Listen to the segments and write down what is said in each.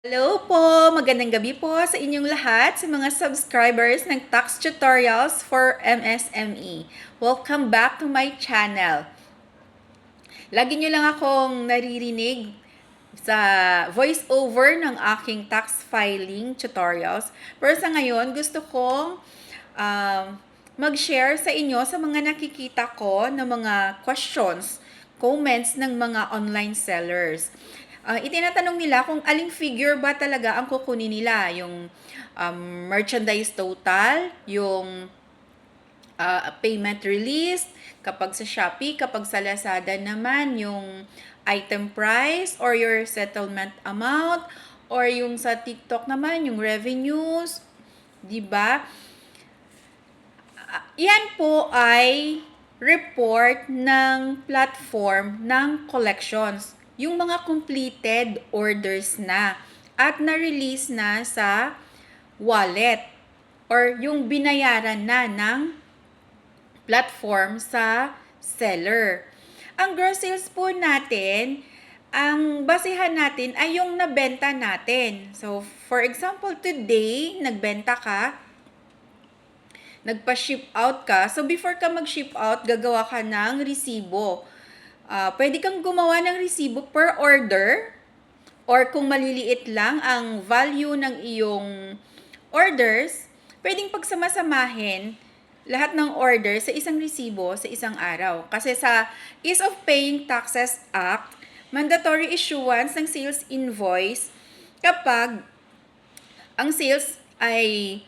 Hello po! Magandang gabi po sa inyong lahat, sa mga subscribers ng Tax Tutorials for MSME. Welcome back to my channel. Lagi nyo lang akong naririnig sa voice-over ng aking tax filing tutorials. Pero sa ngayon, gusto kong um, mag-share sa inyo sa mga nakikita ko ng mga questions, comments ng mga online sellers uh, itinatanong nila kung aling figure ba talaga ang kukunin nila. Yung um, merchandise total, yung uh, payment release, kapag sa Shopee, kapag sa Lazada naman, yung item price or your settlement amount, or yung sa TikTok naman, yung revenues, di ba? Uh, yan po ay report ng platform ng collections yung mga completed orders na at na-release na sa wallet or yung binayaran na ng platform sa seller. Ang gross sales po natin, ang basihan natin ay yung nabenta natin. So, for example, today, nagbenta ka, nagpa-ship out ka. So, before ka mag-ship out, gagawa ka ng resibo uh, pwede kang gumawa ng resibo per order or kung maliliit lang ang value ng iyong orders, pwedeng pagsamasamahin lahat ng order sa isang resibo sa isang araw. Kasi sa Ease of Paying Taxes Act, mandatory issuance ng sales invoice kapag ang sales ay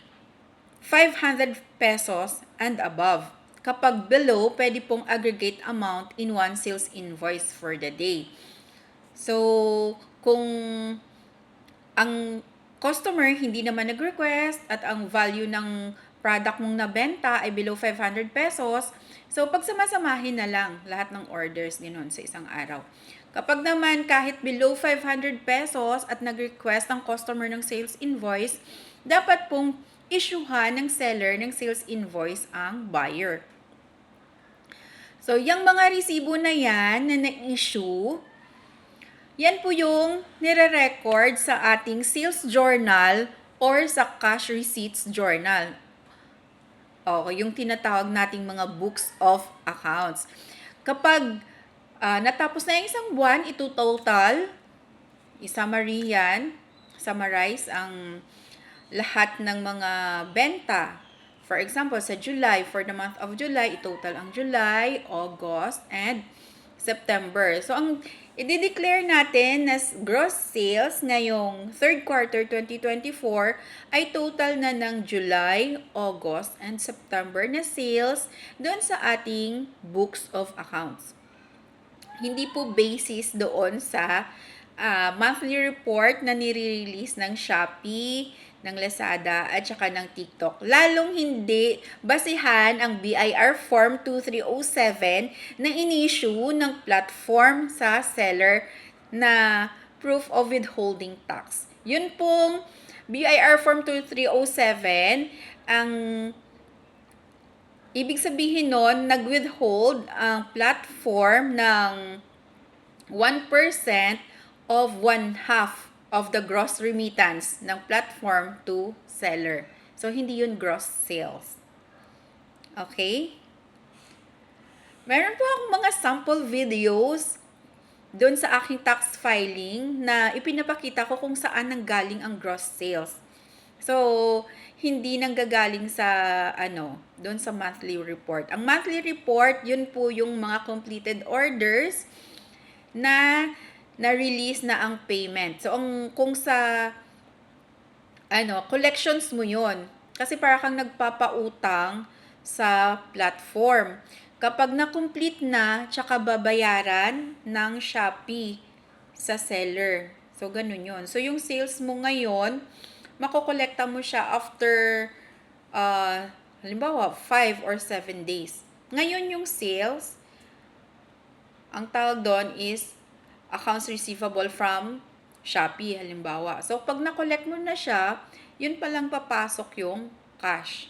500 pesos and above. Kapag below, pwede pong aggregate amount in one sales invoice for the day. So, kung ang customer hindi naman nag-request at ang value ng product mong nabenta ay below 500 pesos, so pagsamasamahin na lang lahat ng orders ninon sa isang araw. Kapag naman kahit below 500 pesos at nag-request ang customer ng sales invoice, dapat pong isyuhan ng seller ng sales invoice ang buyer. So, yung mga resibo na yan na na-issue, yan po yung nire-record sa ating sales journal or sa cash receipts journal. Okay, yung tinatawag nating mga books of accounts. Kapag uh, natapos na yung isang buwan, ito total, i-summary yan, summarize ang lahat ng mga benta For example, sa July, for the month of July, itotal ang July, August, and September. So, ang i-declare natin na gross sales ngayong third quarter 2024 ay total na ng July, August, and September na sales doon sa ating books of accounts. Hindi po basis doon sa uh, monthly report na nire-release ng Shopee, ng Lazada at saka ng TikTok. Lalong hindi basihan ang BIR Form 2307 na inissue ng platform sa seller na proof of withholding tax. Yun pong BIR Form 2307, ang ibig sabihin nun, nag-withhold ang platform ng 1% of one half of the gross remittance ng platform to seller. So, hindi yun gross sales. Okay? Meron po akong mga sample videos doon sa aking tax filing na ipinapakita ko kung saan nanggaling ang gross sales. So, hindi nanggagaling sa ano, doon sa monthly report. Ang monthly report, yun po yung mga completed orders na na-release na ang payment. So, ang, kung sa, ano, collections mo yon Kasi para kang nagpapautang sa platform. Kapag na-complete na, tsaka babayaran ng Shopee sa seller. So, ganun yon So, yung sales mo ngayon, makokolekta mo siya after, uh, halimbawa, 5 or 7 days. Ngayon yung sales, ang tawag doon is accounts receivable from Shopee halimbawa. So pag na-collect mo na siya, yun pa lang papasok yung cash.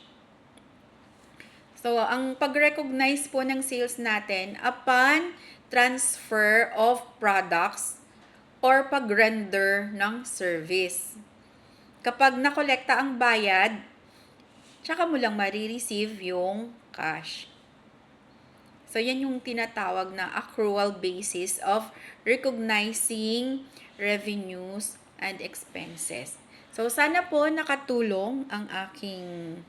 So ang pag-recognize po ng sales natin upon transfer of products or pag-render ng service. Kapag nakolekta ang bayad, tsaka mo lang marireceive yung cash. So, yan yung tinatawag na accrual basis of recognizing revenues and expenses. So, sana po nakatulong ang aking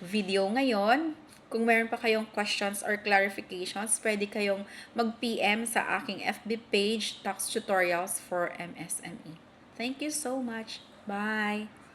video ngayon. Kung meron pa kayong questions or clarifications, pwede kayong mag-PM sa aking FB page, Tax Tutorials for MSME. Thank you so much. Bye!